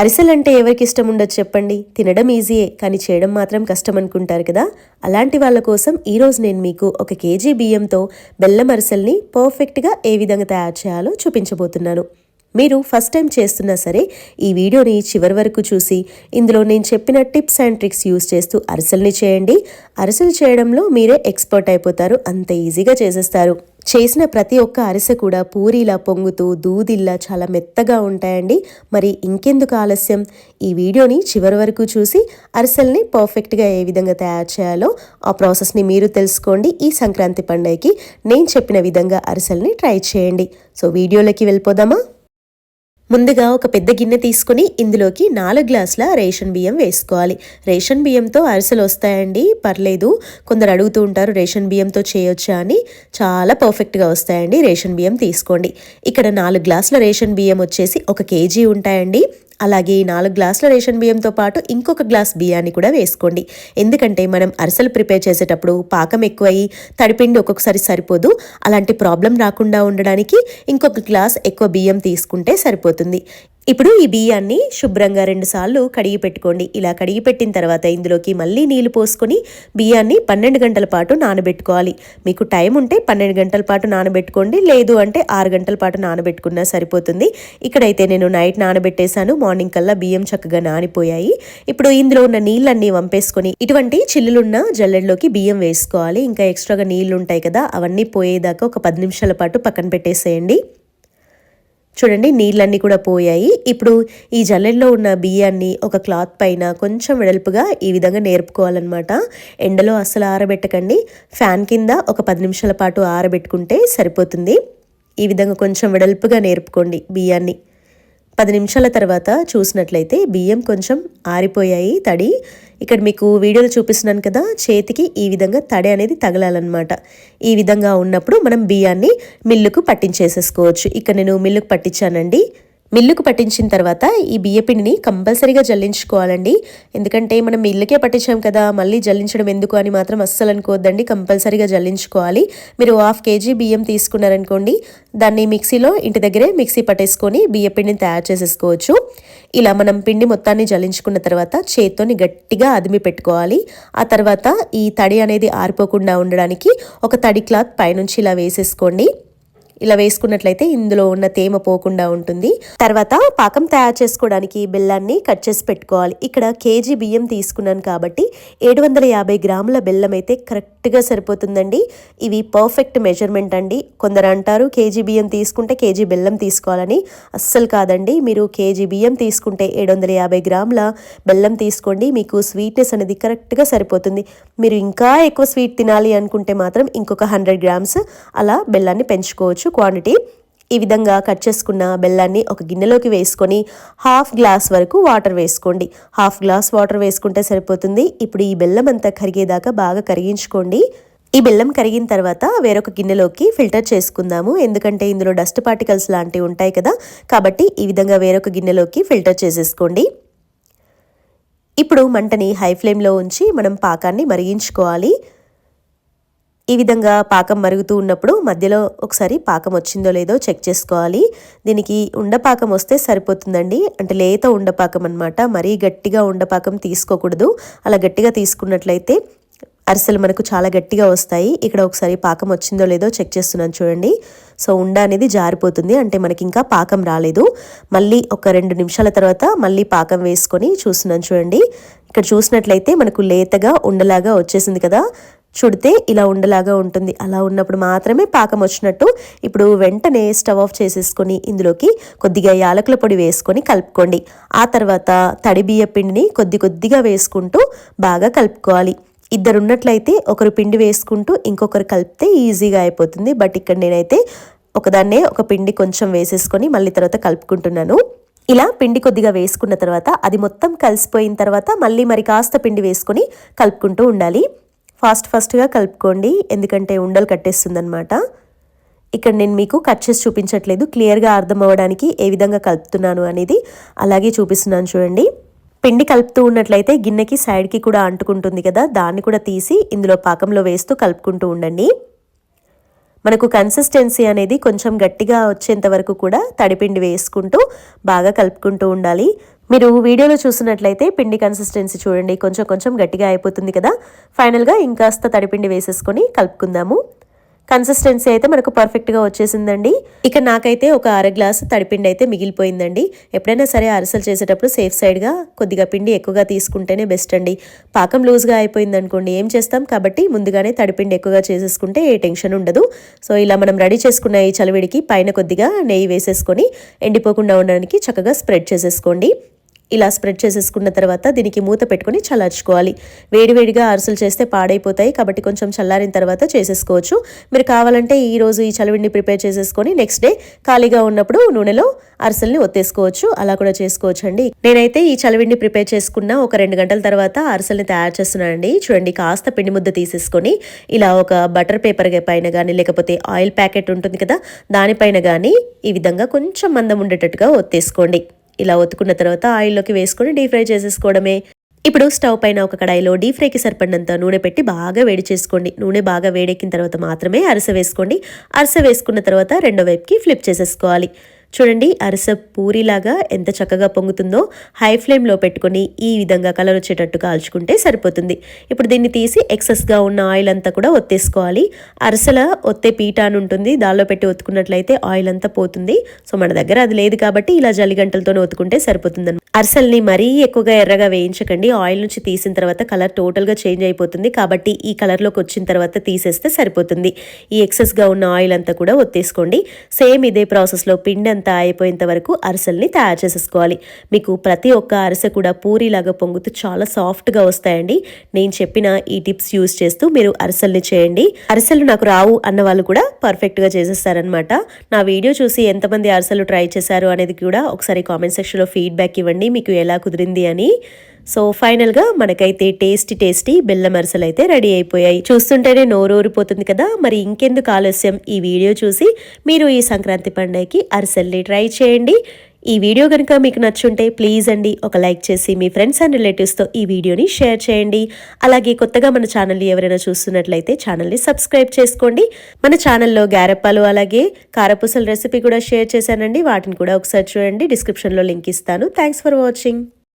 అరిసెలంటే ఎవరికి ఇష్టం ఉండదు చెప్పండి. తినడం ఈజీయే కానీ చేయడం మాత్రం కష్టం అనుకుంటారు కదా. అలాంటి వాళ్ళ కోసం ఈరోజు నేను మీకు ఒక కేజీ బియ్యంతో బెల్లం అరిసెల్ని పర్ఫెక్ట్గా ఏ విధంగా తయారు చేయాలో చూపించబోతున్నాను. మీరు ఫస్ట్ టైం చేస్తున్నా సరే ఈ వీడియోని చివరి వరకు చూసి ఇందులో నేను చెప్పిన టిప్స్ అండ్ ట్రిక్స్ యూస్ చేస్తూ అరిసెల్ని చేయండి. అరిసెలు చేయడంలో మీరే ఎక్స్పర్ట్ అయిపోతారు అంత ఈజీగా చేసేస్తారు. చేసిన ప్రతి ఒక్క అరిసె కూడా పూరిలా పొంగుతూ దూదిల్లా చాలా మెత్తగా ఉంటాయండి. మరి ఇంకెందుకు ఆలస్యం? ఈ వీడియోని చివరి వరకు చూసి అరిసెల్ని పర్ఫెక్ట్గా ఏ విధంగా తయారు చేయాలో ఆ ప్రాసెస్ని మీరు తెలుసుకోండి. ఈ సంక్రాంతి పండుగకి నేను చెప్పిన విధంగా అరిసెల్ని ట్రై చేయండి. సో వీడియోలోకి వెళ్ళిపోదామా? ముందుగా ఒక పెద్ద గిన్నె తీసుకుని ఇందులోకి నాలుగు గ్లాసుల రేషన్ బియ్యం వేసుకోవాలి. రేషన్ బియ్యంతో అరిసెలు వస్తాయండి. పర్లేదు కొందరు అడుగుతూ ఉంటారు రేషన్ బియ్యంతో చేయొచ్చా అని. చాలా పర్ఫెక్ట్గా వస్తాయండి రేషన్ బియ్యం తీసుకోండి. ఇక్కడ నాలుగు గ్లాసుల రేషన్ బియ్యం వచ్చేసి ఒక కేజీ ఉంటాయండి. అలాగే నాలుగు గ్లాసుల రేషన్ బియ్యంతో పాటు ఇంకొక గ్లాస్ బియ్యాన్ని కూడా వేసుకోండి. ఎందుకంటే మనం అరిసెలు ప్రిపేర్ చేసేటప్పుడు పాకం ఎక్కువయ్యి తడిపిండి ఒక్కొక్కసారి సరిపోదు. అలాంటి ప్రాబ్లం రాకుండా ఉండడానికి ఇంకొక గ్లాస్ ఎక్కువ బియ్యం తీసుకుంటే సరిపోతుంది. ఇప్పుడు ఈ బియ్యాన్ని శుభ్రంగా రెండుసార్లు కడిగి పెట్టుకోండి. ఇలా కడిగి పెట్టిన తర్వాత ఇందులోకి మళ్ళీ నీళ్ళు పోసుకొని బియ్యాన్ని పన్నెండు గంటల పాటు నానబెట్టుకోవాలి. మీకు టైం ఉంటే పన్నెండు గంటల పాటు నానబెట్టుకోండి. లేదు అంటే ఆరు గంటల పాటు నానబెట్టుకున్నా సరిపోతుంది. ఇక్కడైతే నేను నైట్ నానబెట్టేశాను. మార్నింగ్ కల్లా బియ్యం చక్కగా నానిపోయాయి. ఇప్పుడు ఇందులో ఉన్న నీళ్ళన్నీ వంపేసుకొని ఇటువంటి చిల్లులున్న జల్లెడలోకి బియ్యం వేసుకోవాలి. ఇంకా ఎక్స్ట్రాగా నీళ్ళు ఉంటాయి కదా అవన్నీ పోయేదాకా ఒక పది నిమిషాల పాటు పక్కన పెట్టేసేయండి. చూడండి నీళ్ళన్నీ కూడా పోయాయి. ఇప్పుడు ఈ జల్లెల్లో ఉన్న బియ్యాన్ని ఒక క్లాత్ పైన కొంచెం వెడల్పుగా ఈ విధంగా నేర్పుకోవాలన్నమాట. ఎండలో అస్సలు ఆరబెట్టకండి. ఫ్యాన్ కింద ఒక పది నిమిషాల పాటు ఆరబెట్టుకుంటే సరిపోతుంది. ఈ విధంగా కొంచెం వెడల్పుగా నేర్పుకోండి బియ్యాన్ని. పది నిమిషాల తర్వాత చూసినట్లయితే బియ్యం కొంచెం ఆరిపోయాయి తడి. ఇక్కడ మీకు వీడియోలో చూపిస్తున్నాను కదా చేతికి ఈ విధంగా తడి అనేది తగలాలన్నమాట. ఈ విధంగా ఉన్నప్పుడు మనం బియ్యాన్ని మిల్లుకు పట్టించేసేసుకోవచ్చు. ఇక్కడ నేను మిల్లుకు పట్టించానండి. మిల్లుకు పట్టించిన తర్వాత ఈ బియ్యపిండిని కంపల్సరీగా జల్లించుకోవాలండి. ఎందుకంటే మనం మిల్లుకే పట్టించాం కదా మళ్ళీ జల్లించడం ఎందుకు అని మాత్రం అస్సలు అనుకోవద్దండి. కంపల్సరీగా జల్లించుకోవాలి. మీరు హాఫ్ కేజీ బియ్యం తీసుకున్నారనుకోండి దాన్ని మిక్సీలో ఇంటి దగ్గరే మిక్సీ పట్టేసుకొని బియ్యపిండిని తయారు చేసేసుకోవచ్చు. ఇలా మనం పిండి మొత్తాన్ని జల్లించుకున్న తర్వాత చేత్తోని గట్టిగా అదిమి పెట్టుకోవాలి. ఆ తర్వాత ఈ తడి అనేది ఆరిపోకుండా ఉండడానికి ఒక తడి క్లాత్ పైనుంచి ఇలా వేసేసుకోండి. ఇలా వేసుకున్నట్లయితే ఇందులో ఉన్న తేమ పోకుండా ఉంటుంది. తర్వాత పాకం తయారు చేసుకోవడానికి బెల్లాన్ని కట్ చేసి పెట్టుకోవాలి. ఇక్కడ కేజీ బియ్యం తీసుకున్నాను కాబట్టి ఏడు వందల యాభై గ్రాముల బెల్లం అయితే కరెక్ట్గా సరిపోతుందండి. ఇవి పర్ఫెక్ట్ మెజర్మెంట్ అండి. కొందరు అంటారు కేజీ బియ్యం తీసుకుంటే కేజీ బెల్లం తీసుకోవాలని. అస్సలు కాదండి. మీరు కేజీ బియ్యం తీసుకుంటే ఏడు వందల యాభై గ్రాముల బెల్లం తీసుకోండి. మీకు స్వీట్నెస్ అనేది కరెక్ట్గా సరిపోతుంది. మీరు ఇంకా ఎక్కువ స్వీట్ తినాలి అనుకుంటే మాత్రం ఇంకొక హండ్రెడ్ గ్రామ్స్ అలా బెల్లాన్ని పెంచుకోవచ్చు. క్వాంటిటీ ఈ విధంగా కట్ చేసుకున్న బెల్లాన్ని ఒక గిన్నెలోకి వేసుకొని హాఫ్ గ్లాస్ వరకు వాటర్ వేసుకోండి. హాఫ్ గ్లాస్ వాటర్ వేసుకుంటే సరిపోతుంది. ఇప్పుడు ఈ బెల్లం అంతా కరిగేదాకా బాగా కరిగించుకోండి. ఈ బెల్లం కరిగిన తర్వాత వేరొక గిన్నెలోకి ఫిల్టర్ చేసుకుందాము. ఎందుకంటే ఇందులో డస్ట్ పార్టికల్స్ లాంటివి ఉంటాయి కదా. కాబట్టి ఈ విధంగా వేరొక గిన్నెలోకి ఫిల్టర్ చేసేసుకోండి. ఇప్పుడు మంటని హై ఫ్లేమ్లో ఉంచి మనం పాకాన్ని మరిగించుకోవాలి. ఈ విధంగా పాకం మరుగుతూ ఉన్నప్పుడు మధ్యలో ఒకసారి పాకం వచ్చిందో లేదో చెక్ చేసుకోవాలి. దీనికి ఉండపాకం వస్తే సరిపోతుందండి. అంటే లేత ఉండపాకం అనమాట మరీ గట్టిగా ఉండపాకం తీసుకోకూడదు. అలా గట్టిగా తీసుకున్నట్లయితే అరిసెలు మనకు చాలా గట్టిగా వస్తాయి. ఇక్కడ ఒకసారి పాకం వచ్చిందో లేదో చెక్ చేస్తున్నాను చూడండి. సో ఉండ అనేది జారిపోతుంది. అంటే మనకి ఇంకా పాకం రాలేదు. మళ్ళీ ఒక రెండు నిమిషాల తర్వాత మళ్ళీ పాకం వేసుకొని చూస్తున్నాను చూడండి. ఇక్కడ చూసినట్లయితే మనకు లేతగా ఉండలాగా వచ్చేసింది కదా. చుడితే ఇలా ఉండలాగా ఉంటుంది. అలా ఉన్నప్పుడు మాత్రమే పాకం వచ్చినట్టు ఇప్పుడు వెంటనే స్టవ్ ఆఫ్ చేసేసుకొని ఇందులోకి కొద్దిగా యాలకుల పొడి వేసుకొని కలుపుకోండి. ఆ తర్వాత తడి బియ్య పిండిని కొద్ది కొద్దిగా వేసుకుంటూ బాగా కలుపుకోవాలి. ఇద్దరు ఉన్నట్లయితే ఒకరు పిండి వేసుకుంటూ ఇంకొకరు కలిపితే ఈజీగా అయిపోతుంది. బట్ ఇక్కడ నేనైతే ఒకదాన్నే ఒక పిండి కొంచెం వేసేసుకొని మళ్ళీ తర్వాత కలుపుకుంటున్నాను. ఇలా పిండి కొద్దిగా వేసుకున్న తర్వాత అది మొత్తం కలిసిపోయిన తర్వాత మళ్ళీ మరి కాస్త పిండి వేసుకొని కలుపుకుంటూ ఉండాలి. ఫాస్ట్ ఫాస్ట్గా కలుపుకోండి. ఎందుకంటే ఉండలు కట్టేస్తుందనమాట ఇక్కడ నేను మీకు కట్ చేసి చూపించట్లేదు. క్లియర్గా అర్థం అవ్వడానికి ఏ విధంగా కలుపుతున్నాను అనేది అలాగే చూపిస్తున్నాను చూడండి. పిండి కలుపుతూ ఉన్నట్లయితే గిన్నెకి సైడ్కి కూడా అంటుకుంటుంది కదా దాన్ని కూడా తీసి ఇందులో పాకంలో వేస్తూ కలుపుకుంటూ ఉండండి. మనకు కన్సిస్టెన్సీ అనేది కొంచెం గట్టిగా వచ్చేంత వరకు కూడా తడిపిండి వేసుకుంటూ బాగా కలుపుకుంటూ ఉండాలి. మీరు వీడియోలో చూసినట్లయితే పిండి కన్సిస్టెన్సీ చూడండి. కొంచెం కొంచెం గట్టిగా అయిపోతుంది కదా. ఫైనల్గా ఇంకాస్త తడిపిండి వేసేసుకొని కలుపుకుందాము. కన్సిస్టెన్సీ అయితే మనకు పర్ఫెక్ట్గా వచ్చేసిందండి. ఇక నాకైతే ఒక అర గ్లాసు తడిపిండి అయితే మిగిలిపోయిందండి. ఎప్పుడైనా సరే అరసలు చేసేటప్పుడు సేఫ్ సైడ్గా కొద్దిగా పిండి ఎక్కువగా తీసుకుంటేనే బెస్ట్ అండి. పాకం లూజ్గా అయిపోయింది అనుకోండి ఏం చేస్తాం? కాబట్టి ముందుగానే తడిపిండి ఎక్కువగా చేసేసుకుంటే ఏ టెన్షన్ ఉండదు. సో ఇలా మనం రెడీ చేసుకున్న ఈ చలివిడికి పైన కొద్దిగా నెయ్యి వేసేసుకొని ఎండిపోకుండా ఉండడానికి చక్కగా స్ప్రెడ్ చేసేసుకోండి. ఇలా స్ప్రెడ్ చేసేసుకున్న తర్వాత దీనికి మూత పెట్టుకొని చల్లార్చుకోవాలి. వేడివేడిగా అరిసెలు చేస్తే పాడైపోతాయి కాబట్టి కొంచెం చల్లారిన తర్వాత చేసేసుకోవచ్చు. మీరు కావాలంటే ఈ రోజు ఈ చలివిడిని ప్రిపేర్ చేసేసుకొని నెక్స్ట్ డే ఖాళీగా ఉన్నప్పుడు నూనెలో అరిసెల్ని ఒత్తేసుకోవచ్చు. అలా కూడా చేసుకోవచ్చు అండి నేనైతే ఈ చలివిడిని ప్రిపేర్ చేసుకున్న ఒక రెండు గంటల తర్వాత అరిసెల్ని తయారు చేస్తున్నానండి. చూడండి కాస్త పిండి ముద్ద తీసేసుకొని ఇలా ఒక బటర్ పేపర్ పైన కానీ లేకపోతే ఆయిల్ ప్యాకెట్ ఉంటుంది కదా దానిపైన కానీ ఈ విధంగా కొంచెం మందం ఉండేటట్టుగా ఒత్తేసుకోండి. ఇలా ఒత్తుకున్న తర్వాత ఆయిల్లోకి వేసుకొని డీప్ ఫ్రై చేసేసుకోవడమే. ఇప్పుడు స్టవ్ పైన ఒక కడాయిలో డీప్ ఫ్రైకి సరిపడినంత నూనె పెట్టి బాగా వేడి చేసుకోండి. నూనె బాగా వేడెక్కిన తర్వాత మాత్రమే అరస వేసుకోండి. అరస వేసుకున్న తర్వాత రెండో వైపుకి ఫ్లిప్ చేసేసుకోవాలి. చూడండి అరస పూరిలాగా ఎంత చక్కగా పొంగుతుందో హై ఫ్లేమ్లో పెట్టుకొని ఈ విధంగా కలర్ వచ్చేటట్టు కాల్చుకుంటే సరిపోతుంది. ఇప్పుడు దీన్ని తీసి ఎక్సెస్గా ఉన్న ఆయిల్ అంతా కూడా ఒత్తేసుకోవాలి. అరసల ఒత్తే పీట అని ఉంటుంది దానిలో పెట్టి ఒత్తుకున్నట్లయితే ఆయిల్ అంతా పోతుంది. సో మన దగ్గర అది లేదు కాబట్టి ఇలా జల్లిగంటలతోనే ఒత్తుకుంటే సరిపోతుంది అరసల్ని మరీ ఎక్కువగా ఎర్రగా వేయించకండి. ఆయిల్ నుంచి తీసిన తర్వాత కలర్ టోటల్గా చేంజ్ అయిపోతుంది కాబట్టి ఈ కలర్లోకి వచ్చిన తర్వాత తీసేస్తే సరిపోతుంది. ఈ ఎక్సెస్గా ఉన్న ఆయిల్ అంతా కూడా ఒత్తేసుకోండి. సేమ్ ఇదే ప్రాసెస్లో పిండి అంతా అయిపోయేంత వరకు అరిసెల్ని తయారు చేసేసుకోవాలి. మీకు ప్రతి ఒక్క అరిసె కూడా పూరిలాగా పొంగుతూ చాలా సాఫ్ట్గా వస్తాయండి. నేను చెప్పిన ఈ టిప్స్ యూస్ చేస్తూ మీరు అరిసెల్ని చేయండి. అరిసెలు నాకు రావు అన్న వాళ్ళు కూడా పర్ఫెక్ట్గా చేసేస్తారనమాట నా వీడియో చూసి ఎంతమంది అరిసెలు ట్రై చేశారు అనేది కూడా ఒకసారి కామెంట్ సెక్షన్లో ఫీడ్బ్యాక్ ఇవ్వండి. మీకు ఎలా కుదిరింది అని. సో ఫైనల్గా మనకైతే టేస్టీ టేస్టీ బెల్లం అరిసెలు అయితే రెడీ అయిపోయాయి. చూస్తుంటేనే నోరూరిపోతుంది కదా. మరి ఇంకెందుకు ఆలస్యం? ఈ వీడియో చూసి మీరు ఈ సంక్రాంతి పండుగకి అరిసెల్ని ట్రై చేయండి. ఈ వీడియో కనుక మీకు నచ్చుంటే ప్లీజ్ అండి ఒక లైక్ చేసి మీ ఫ్రెండ్స్ అండ్ రిలేటివ్స్తో ఈ వీడియోని షేర్ చేయండి. అలాగే కొత్తగా మన ఛానల్ని ఎవరైనా చూస్తున్నట్లయితే ఛానల్ని సబ్స్క్రైబ్ చేసుకోండి. మన ఛానల్లో గారెప్పాలు అలాగే కారపూసల రెసిపీ కూడా షేర్ చేశానండి. వాటిని కూడా ఒకసారి చూడండి. డిస్క్రిప్షన్లో లింక్ ఇస్తాను. Thanks for watching